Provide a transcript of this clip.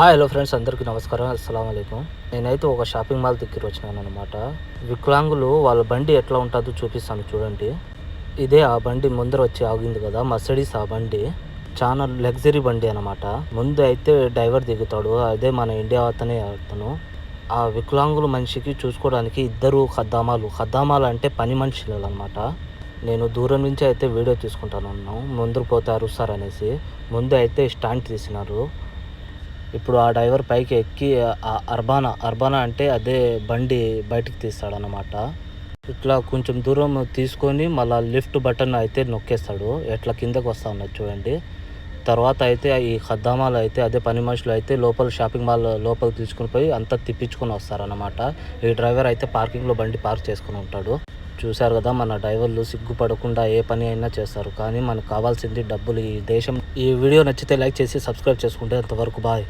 Hi hello friends అందరికీ నమస్కారం అస్సలం అయికం నేనైతే ఒక షాపింగ్ మాల్ దగ్గర వచ్చినాను అనమాట వికలాంగులు వాళ్ళ బండి ఎట్లా ఉంటుందో చూపిస్తాను చూడండి. ఇదే ఆ బండి ముందర వచ్చి ఆగింది కదా మర్సిడీస్ ఆ బండి. చాలా లగ్జరీ బండి అనమాట ముందు అయితే డ్రైవర్ దిగుతాడు అదే మన ఇండియా అతనే అతను. ఆ వికలాంగుల మనిషికి చూసుకోవడానికి ఇద్దరు ఖద్దామాలు. ఖద్దామాలు అంటే పని మనుషులు అనమాట నేను దూరం నుంచి అయితే వీడియో తీసుకుంటాను ఉన్నాను పోతారు సార్ అనేసి. ముందు అయితే స్టాండ్ తీసినారు. ఇప్పుడు ఆ డ్రైవర్ పైకి ఎక్కి ఆ అర్బానా అర్బానా అంటే అదే బండి బయటికి తీస్తాడనమాట ఇట్లా కొంచెం దూరం తీసుకొని మళ్ళీ లిఫ్ట్ బటన్ అయితే నొక్కేస్తాడు. ఎట్లా కిందకు వస్తా ఉన్నది చూడండి. తర్వాత అయితే ఈ ఖద్దామాలు అయితే అదే పని మనుషులు అయితే లోపల షాపింగ్ మాల్ లోపల తీసుకుని పోయి అంతా తిప్పించుకొని వస్తారనమాట ఈ డ్రైవర్ అయితే పార్కింగ్లో బండి పార్క్ చేసుకుని ఉంటాడు. చూశారు కదా మన డ్రైవర్లు సిగ్గుపడకుండా ఏ పని అయినా చేస్తారు. కానీ మనకు కావాల్సింది డబ్బులు ఈ దేశం. ఈ వీడియో నచ్చితే లైక్ చేసి సబ్స్క్రైబ్ చేసుకుంటే అంతవరకు బాయ్.